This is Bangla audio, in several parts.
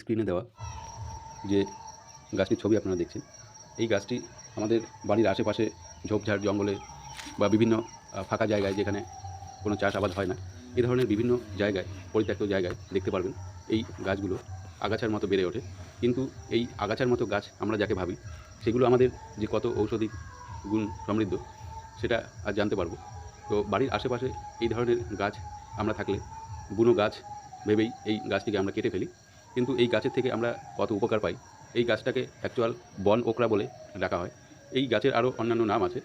স্ক্রিনে দেওয়া যে গাছটির ছবি আপনারা দেখছেন। এই গাছটি আমাদের বাড়ির আশেপাশে ঝোপঝাড়, জঙ্গলে বা বিভিন্ন ফাঁকা জায়গায় যেখানে কোনো চাষ আবাদ হয় না এই ধরনের বিভিন্ন জায়গায়, পরিত্যক্ত জায়গায় দেখতে পারবেন এই গাছগুলো আগাছার মতো বেড়ে ওঠে। কিন্তু এই আগাছার মতো গাছ আমরা যাকে ভাবি, সেগুলো আমাদের যে কত ঔষধি গুণ সমৃদ্ধ, সেটা আজ জানতে পারব। তো বাড়ির আশেপাশে এই ধরনের গাছ আমরা থাকলে, বুনো গাছ ভেবেই এই গাছটিকে আমরা কেটে ফেলি। কিন্তু এই গাছের থেকে আমরা কত উপকার পাই? এই গাছটাকে অ্যাকচুয়াল বন ওকরা বলে ডাকা হয়। এই গাছের আরও অন্যান্য নাম আছে।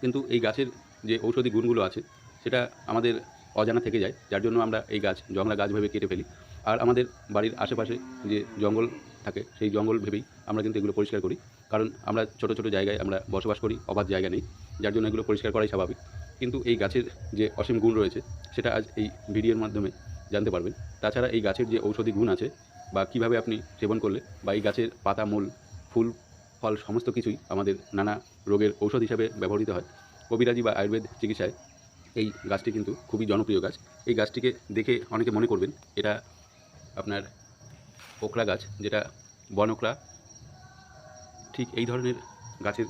কিন্তু এই গাছের যে ঔষধি গুণগুলো আছে, সেটা আমাদের অজানা থেকে যায়। যার জন্য আমরা এই গাছ, জংলা গাছ ভেবে কেটে ফেলি। আর আমাদের বাড়ির আশেপাশে যে জঙ্গল থাকে, সেই জঙ্গল ভেবেই আমরা কিন্তু এগুলো পরিষ্কার করি। কারণ আমরা ছোট ছোট জায়গায় আমরা বসবাস করি, অবাধ জায়গা নেই। যার জন্য এগুলো পরিষ্কার করাই স্বাভাবিক। কিন্তু এই গাছের যে অসীম গুণ রয়েছে, সেটা আজ এই ভিডিওর মাধ্যমে জানতে পারবেন। তাছাড়া এই গাছের যে ঔষধি গুণ আছে বা কীভাবে আপনি সেবন করলে বা এই গাছের পাতা, মূল, ফুল, ফল সমস্ত কিছুই আমাদের নানা রোগের ঔষধ হিসাবে ব্যবহৃত হয়। কবিরাজি বা আয়ুর্বেদ চিকিৎসায় এই গাছটি কিন্তু খুবই জনপ্রিয় গাছ। এই গাছটিকে দেখে অনেকে মনে করবেন এটা আপনার ওকরা গাছ, যেটা বনকরা ঠিক এই ধরনের গাছের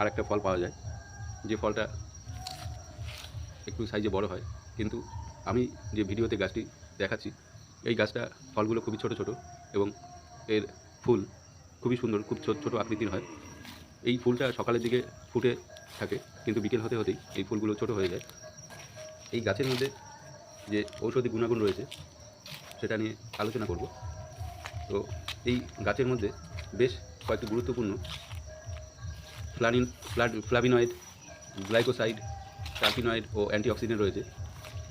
আর একটা ফল পাওয়া যায়। যে ফলটা একটু সাইজে বড় হয়, কিন্তু আমি যে ভিডিওতে গাছটি দেখাচ্ছি, এই গাছটা ফলগুলো খুবই ছোট ছোট এবং এর ফুল খুবই সুন্দর, খুব ছোট ছোট আকৃতির হয়। এই ফুলটা সকালের দিকে ফুটে থাকে, কিন্তু বিকেল হতে হতেই এই ফুলগুলো ছোট হয়ে যায়। এই গাছের মধ্যে যে ঔষধি গুণাগুণ রয়েছে, সেটা নিয়ে আলোচনা করব। তো এই গাছের মধ্যে বেশ কয়েকটি গুরুত্বপূর্ণ ফ্লানিন ফ্লাভিনয়েড, গ্লাইকোসাইড কার্পিনয়েড ও অ্যান্টিঅক্সিডেন্ট রয়েছে।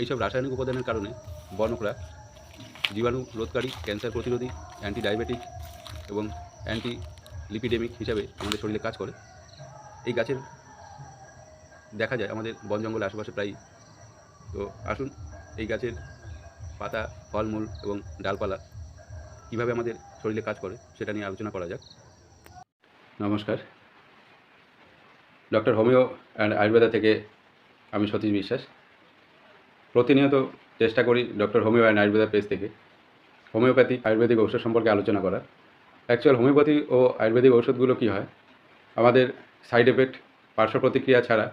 এইসব রাসায়নিক উপাদানের কারণে বনকরা জীবাণু রোধকারী, ক্যান্সার প্রতিরোধী অ্যান্টি ডায়াবেটিক এবং অ্যান্টি লিপিডেমিক হিসাবে আমাদের শরীরে কাজ করে। এই গাছের দেখা যায় আমাদের বন জঙ্গলের আশেপাশে প্রায় তো আসুন এই গাছের পাতা, ফলমূল এবং ডালপালা কীভাবে আমাদের শরীরে কাজ করে সেটা নিয়ে আলোচনা করা যাক। নমস্কার। ডক্টর হোমিও অ্যান্ড আয়ুর্বেদা থেকে আমি সতীশ বিশ্বাস। প্রতিনিয়ত চেষ্টা করি doctor homeo and Ayurveda page থেকে। হোমিওপ্যাথি, আয়ুর্বেদিক ঔষধ সম্পর্কে আলোচনা করা অ্যাকচুয়াল হোমিওপ্যাথি ও আয়ুর্বেদিক ঔষধগুলো কী হয়? আমাদের সাইড এফেক্ট পার্শ্ব প্রতিক্রিয়া ছাড়া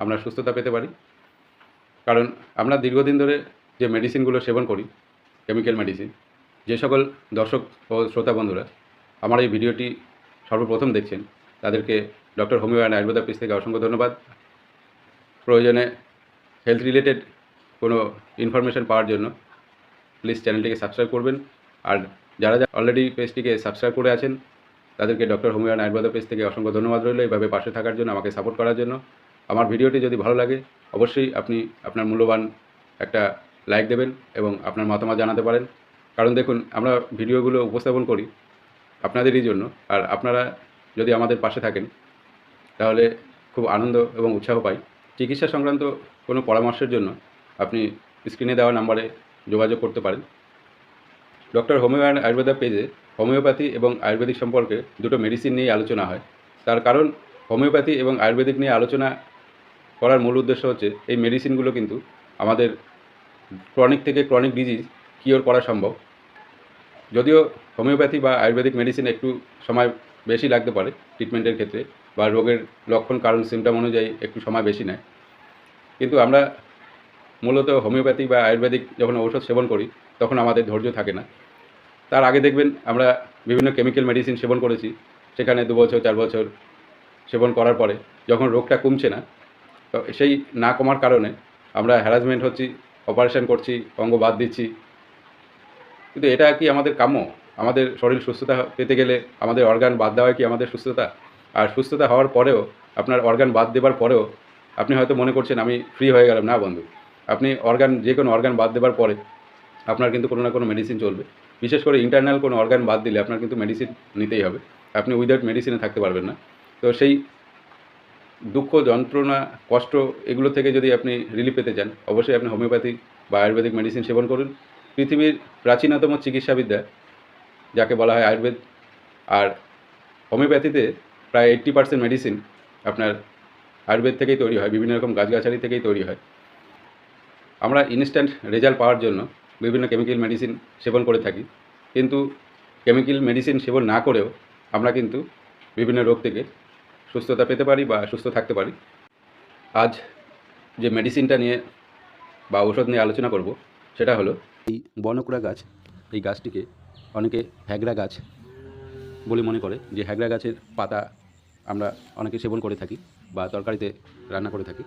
আমরা সুস্থতা পেতে পারি। কারণ আমরা দীর্ঘদিন ধরে যে মেডিসিনগুলো সেবন করি কেমিক্যাল মেডিসিন যে সকল দর্শক ও শ্রোতা বন্ধুরা আমার এই ভিডিওটি সর্বপ্রথম দেখছেন, তাদেরকে doctor homeo and Ayurveda page থেকে অসংখ্য ধন্যবাদ। প্রয়োজনে হেলথ রিলেটেড কোনো ইনফরমেশন পাওয়ার জন্য প্লিজ চ্যানেলটিকে সাবস্ক্রাইব করবেন। আর যারা যারা অলরেডি পেজটিকে সাবস্ক্রাইব করে আছেন, তাদেরকে doctor homeo and Ayurveda page থেকে অসংখ্য ধন্যবাদ রইল এইভাবে পাশে থাকার জন্য, আমাকে সাপোর্ট করার জন্য। আমার ভিডিওটি যদি ভালো লাগে, অবশ্যই আপনি আপনার মূল্যবান একটা লাইক দেবেন এবং আপনার মতামত জানাতে পারেন। কারণ দেখুন, আমরা ভিডিওগুলো উপস্থাপন করি আপনাদেরই জন্য, আর আপনারা যদি আমাদের পাশে থাকেন, তাহলে খুব আনন্দ এবং উৎসাহ পাই। চিকিৎসা সংক্রান্ত কোনো পরামর্শের জন্য স্ক্রিনে দেওয়া নাম্বারে যোগাযোগ করতে পারেন। ডক্টর হোমিও অ্যান্ড আয়ুর্বেদা পেজে হোমিওপ্যাথি এবং আয়ুর্বেদিক সম্পর্কে দুটো মেডিসিন নিয়ে আলোচনা হয়। তার কারণ হোমিওপ্যাথি এবং আয়ুর্বেদিক নিয়ে আলোচনা করার মূল উদ্দেশ্য হচ্ছে, এই মেডিসিনগুলো কিন্তু আমাদের ক্রনিক থেকে ক্রনিক ডিজিজ কিওর করা সম্ভব। যদিও হোমিওপ্যাথি বা আয়ুর্বেদিক মেডিসিন একটু সময় বেশি লাগতে পারে ট্রিটমেন্টের ক্ষেত্রে বা রোগের লক্ষণ, কারণ সিমটম অনুযায়ী একটু সময় বেশি নেয়। কিন্তু আমরা মূলত হোমিওপ্যাথি বা আয়ুর্বেদিক যখন ঔষধ সেবন করি, তখন আমাদের ধৈর্য থাকে না। তার আগে দেখবেন আমরা বিভিন্ন কেমিক্যাল মেডিসিন সেবন করেছি, সেখানে দু বছর, চার বছর সেবন করার পরে যখন রোগটা কমছে না, তো সেই না কমার কারণে আমরা হ্যারাসমেন্ট হচ্ছি অপারেশন করছি, অঙ্গ বাদ দিচ্ছি। কিন্তু এটা কি আমাদের কাম্য? আমাদের শরীর সুস্থতা পেতে গেলে আমাদের অর্গান বাদ দেওয়া কি আমাদের সুস্থতা? আর সুস্থতা হওয়ার পরেও, আপনার অর্গান বাদ দেবার পরেও আপনি হয়তো মনে করছেন, আমি ফ্রি হয়ে গেলাম। না বন্ধু। আপনি অর্গান যে কোনো অর্গান বাদ দেবার পরে আপনার কিন্তু কোনো না কোনো মেডিসিন চলবে। বিশেষ করে ইন্টারনাল কোনো অর্গান বাদ দিলে আপনার কিন্তু মেডিসিন নিতেই হবে। আপনি উইদাউট মেডিসিনে থাকতে পারবেন না। তো সেই দুঃখ, যন্ত্রণা, কষ্ট এগুলো থেকে যদি আপনি রিলিফ পেতে চান, অবশ্যই আপনি হোমিওপ্যাথি বা আয়ুর্বেদিক মেডিসিন সেবন করুন। পৃথিবীর প্রাচীনতম চিকিৎসাবিদ্যা, যাকে বলা হয় আয়ুর্বেদ, আর হোমিওপ্যাথিতে প্রায় এইট্টি পার্সেন্ট মেডিসিন আপনার আয়ুর্বেদ থেকেই তৈরি হয়, বিভিন্ন রকম গাছগাছালি থেকেই তৈরি হয়। আমরা ইনস্ট্যান্ট রেজাল্ট পাওয়ার জন্য বিভিন্ন কেমিক্যাল মেডিসিন সেবন করে থাকি। কিন্তু কেমিক্যাল মেডিসিন সেবন না করেও আমরা কিন্তু বিভিন্ন রোগ থেকে সুস্থতা পেতে পারি বা সুস্থ থাকতে পারি। আজ যে মেডিসিনটা নিয়ে বা ঔষধ নিয়ে আলোচনা করব, সেটা হলো এই বনকুড়া গাছ। এই গাছটিকে অনেকে হ্যাগড়া গাছ বলে মনে করে। যে হ্যাগড়া গাছের পাতা আমরা অনেকে সেবন করে থাকি বা তরকারিতে রান্না করে থাকি।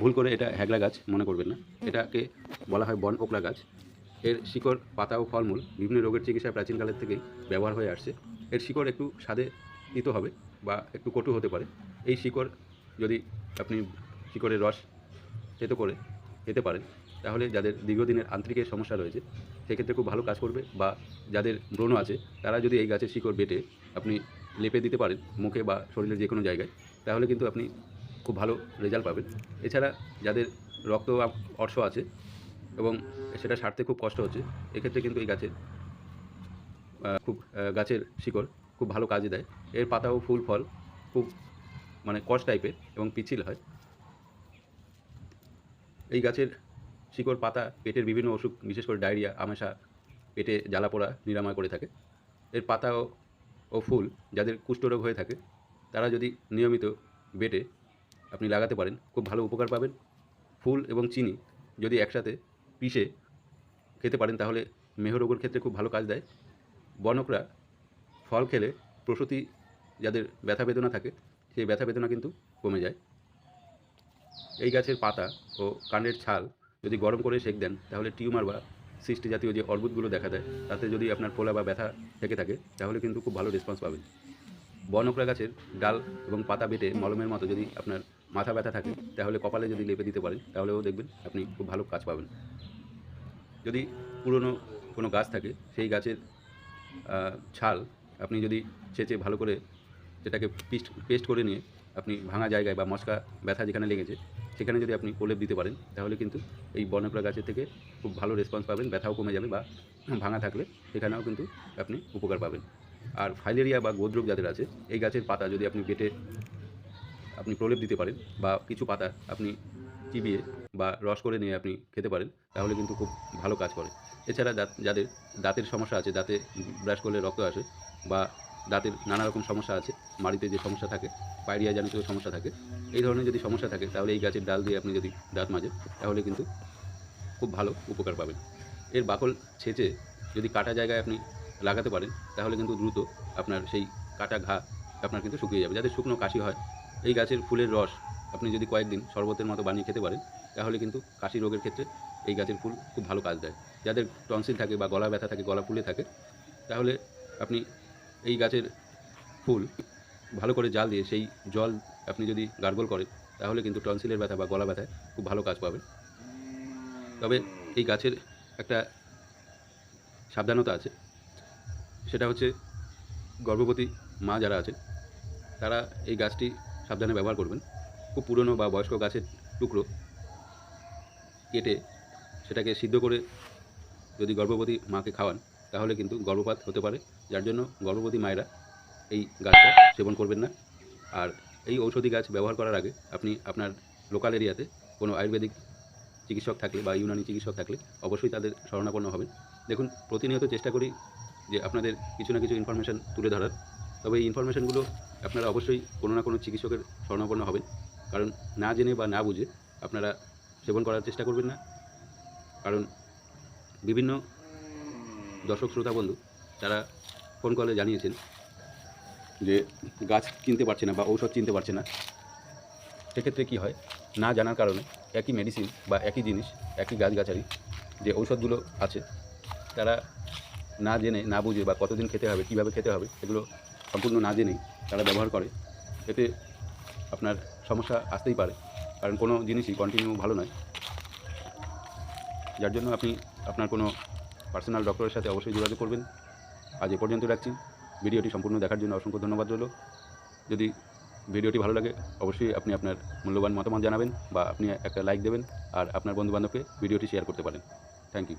ভুল করে এটা হ্যাগড়া গাছ, মনে করবেন না। এটাকে বলা হয় বন ওকলা গাছ। এর শিকড়, পাতা ও ফলমূল বিভিন্ন রোগের চিকিৎসায় প্রাচীনকালের থেকেই ব্যবহার হয়ে আসছে। এর শিকড় একটু স্বাদে তিতো হবে বা একটু কটু হতে পারে। এই শিকড় যদি আপনি শিকড়ের রস তেতো করে খেতে পারেন, তাহলে যাদের দীর্ঘদিনের আন্তরিকের সমস্যা রয়েছে, সেক্ষেত্রে খুব ভালো কাজ করবে বা যাদের ব্রণ আছে, তারা যদি এই গাছের শিকড় বেটে আপনি লেপে দিতে পারেন মুখে বা শরীরের যে কোনো জায়গায়, তাহলে কিন্তু আপনি খুব ভালো রেজাল্ট পাবেন। এছাড়া যাদের রক্ত অর্শ আছে এবং সেটা সারতে খুব কষ্ট হচ্ছে, এক্ষেত্রে কিন্তু এই গাছের খুব গাছের শিকড় খুব ভালো কাজে দেয়। এর পাতা ও ফুল ফল খুব মানে কষ টাইপের এবং পিচ্ছিল হয়। এই গাছের শিকড়, পাতা, পেটের বিভিন্ন অসুখ, বিশেষ করে ডায়রিয়া, আমাশা, পেটে জ্বালা পোড়া, নিরাময় করে থাকে। এর পাতা ও ফুল যাদের কুষ্ঠরোগ হয়ে থাকে, তারা যদি নিয়মিত বেটে আপনি লাগাতে পারেন, খুব ভালো উপকার পাবেন। ফুল এবং চিনি যদি একসাথে পিষে খেতে পারেন, তাহলে মেহরোগের ক্ষেত্রে খুব ভালো কাজ দেয়। বনকরা ফল খেলে প্রসূতি যাদের ব্যথা বেদনা থাকে, সেই ব্যথা বেদনা কিন্তু কমে যায়। এই গাছের পাতা ও কাণ্ডের ছাল যদি গরম করে সেঁক দেন, তাহলে টিউমার বা সৃষ্টি জাতীয় যে অর্বুদগুলো দেখা দেয়, তাতে যদি আপনার ফোলা বা ব্যথা থেকে থাকে, তাহলে কিন্তু খুব ভালো রেসপন্স পাবেন। বনকরা গাছের ডাল এবং পাতা বেটে মলমের মতো যদি আপনার মাথা ব্যথা থাকে, তাহলে কপালে যদি লেপে দিতে পারেন, তাহলেও দেখবেন আপনি খুব ভালো কাজ পাবেন। যদি পুরনো কোনো গাছ থাকে, সেই গাছের ছাল আপনি যদি ছেঁচে ভালো করে সেটাকে পিস্ট, পেস্ট করে নিয়ে আপনি ভাঙা জায়গায় বা মশকা ব্যথা যেখানে লেগেছে, সেখানে যদি আপনি প্রলেপ দিতে পারেন, তাহলে কিন্তু এই বনকরা গাছের থেকে খুব ভালো রেসপন্স পাবেন, ব্যথাও কমে যাবে বা ভাঙা থাকলে সেখানেও কিন্তু আপনি উপকার পাবেন। আর ফাইলেরিয়া বা গোদ্রোগ যাদের আছে, এই গাছের পাতা যদি আপনি বেটে আপনি প্রলেপ দিতে পারেন বা কিছু পাতা আপনি চিবিয়ে বা রস করে নিয়ে আপনি খেতে পারেন, তাহলে কিন্তু খুব ভালো কাজ করে। এছাড়া দাঁত- যাদের দাঁতের সমস্যা আছে, দাঁতে ব্রাশ করলে রক্ত আসে বা দাঁতের নানা রকম সমস্যা আছে, মাড়িতে যে সমস্যা থাকে, পায়রিয়া জনিত সমস্যা থাকে, এই ধরনের যদি সমস্যা থাকে, তাহলে এই গাছের ডাল দিয়ে আপনি যদি দাঁত মাজেন, তাহলে কিন্তু খুব ভালো উপকার পাবেন। এর বাকল ছেঁচে যদি কাটা জায়গায় আপনি লাগাতে পারেন, তাহলে কিন্তু দ্রুত আপনার সেই কাটা ঘা আপনার কিন্তু শুকিয়ে যাবে। যাদের শুকনো কাশি হয় এই গাছের ফুলের রস আপনি যদি কয়েকদিন শরবতের মতো বানিয়ে খেতে পারেন, তাহলে কিন্তু কাশি রোগের ক্ষেত্রে এই গাছের ফুল খুব ভালো কাজ দেয়। যাদের টনসিল থাকে বা গলা ব্যথা থাকে, গলা ফুলে থাকে, তাহলে আপনি এই গাছের ফুল ভালো করে জাল দিয়ে সেই জল আপনি যদি গার্গল করেন, তাহলে কিন্তু টনসিলের ব্যথা বা গলা ব্যথায় খুব ভালো কাজ পাবেন। তবে এই গাছের একটা সাবধানতা আছে, সেটা হচ্ছে গর্ভবতী মা যারা আছে তারা এই গাছটি সাবধানে ব্যবহার করবেন। খুব পুরনো বা বয়স্ক গাছের টুকরো কেটে সেটাকে সিদ্ধ করে যদি গর্ভবতী মাকে খাওয়ান, তাহলে কিন্তু গর্ভপাত হতে পারে। যার জন্য গর্ভবতী মায়েরা এই গাছটা সেবন করবেন না। আর এই ঔষধি গাছ ব্যবহার করার আগে আপনি আপনার লোকাল এরিয়াতে কোনো আয়ুর্বেদিক চিকিৎসক থাকলে বা ইউনানি চিকিৎসক থাকলে অবশ্যই তাদের শরণাপন্ন হবেন। দেখুন, প্রতিনিয়ত চেষ্টা করি যে আপনাদের কিছু না কিছু ইনফরমেশান তুলে ধরার। তবে এই ইনফরমেশানগুলো আপনারা অবশ্যই কোনো না কোনো চিকিৎসকের শরণাপন্ন হবেন। কারণ না জেনে বা না বুঝে আপনারা সেবন করার চেষ্টা করবেন না। কারণ বিভিন্ন দর্শক, শ্রোতা, বন্ধু, তারা ফোন কলে জানিয়েছেন যে গাছ কিনতে পারছে না বা ঔষধ চিনতে পারছে না। সেক্ষেত্রে কী হয়? না জানার কারণে একই মেডিসিন বা একই জিনিস, একই গাছগাছালি যে ঔষধগুলো আছে, তারা না জেনে, না বুঝে বা কতদিন খেতে হবে, কীভাবে খেতে হবে, এগুলো সম্পূর্ণ না জেনেই তারা ব্যবহার করে, এতে আপনার সমস্যা আসতেই পারে। কারণ কোনো জিনিসই কন্টিনিউ ভালো নয়। যার জন্য আপনি আপনার কোনো পার্সোনাল ডক্টরের সাথে অবশ্যই যোগাযোগ করবেন। আজ এ পর্যন্ত রাখছি। ভিডিওটি সম্পূর্ণ দেখার জন্য অসংখ্য ধন্যবাদ রইল। যদি ভিডিওটি ভালো লাগে, অবশ্যই আপনি আপনার মূল্যবান মতামত জানাবেন বা আপনি একটা লাইক দেবেন, আর আপনার বন্ধুবান্ধবকে ভিডিওটি শেয়ার করতে পারেন। Thank you